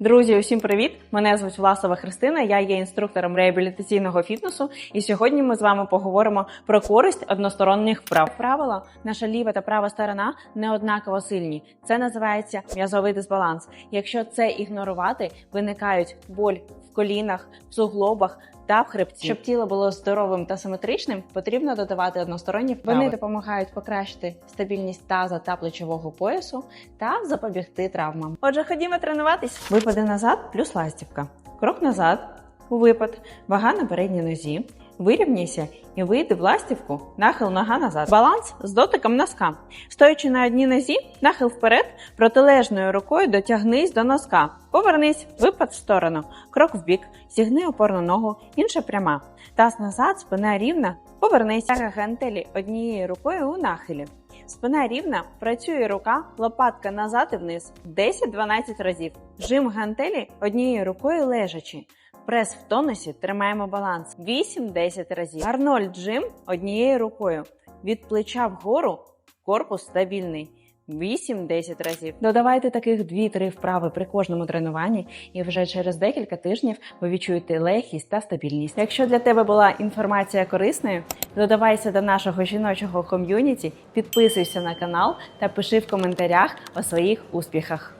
Друзі, усім привіт! Мене звуть Власова Христина. Я є інструктором реабілітаційного фітнесу. І сьогодні ми з вами поговоримо про користь односторонніх вправ. Правила наша ліва та права сторона не однаково сильні. Це називається м'язовий дисбаланс. Якщо це ігнорувати, виникають боль в колінах, в суглобах та в хребці. Щоб тіло було здоровим та симетричним, потрібно додавати односторонні вправи. Вони допомагають покращити стабільність таза та плечового поясу та запобігти травмам. Отже, ходімо тренуватись. Випади назад плюс ластівка. Крок назад. У випад. Вага на передній нозі. Вирівняйся і вийди в ластівку, нахил нога назад. Баланс з дотиком носка. Стоячи на одній нозі, нахил вперед, протилежною рукою дотягнись до носка. Повернись, випад в сторону, крок вбік, зігни опорну ногу, інша пряма. Таз назад, спина рівна, повернись. Гантелі однією рукою у нахилі. Спина рівна, працює рука, лопатка назад і вниз 10-12 разів. Жим гантелі однією рукою лежачи. Прес в тонусі тримаємо баланс 8-10 разів. Арнольд жим однією рукою. Від плеча вгору корпус стабільний. 8-10 разів. Додавайте таких 2-3 вправи при кожному тренуванні, і вже через декілька тижнів ви відчуєте легкість та стабільність. Якщо для тебе була інформація корисною, додавайся до нашого жіночого ком'юніті, підписуйся на канал та пиши в коментарях о своїх успіхах.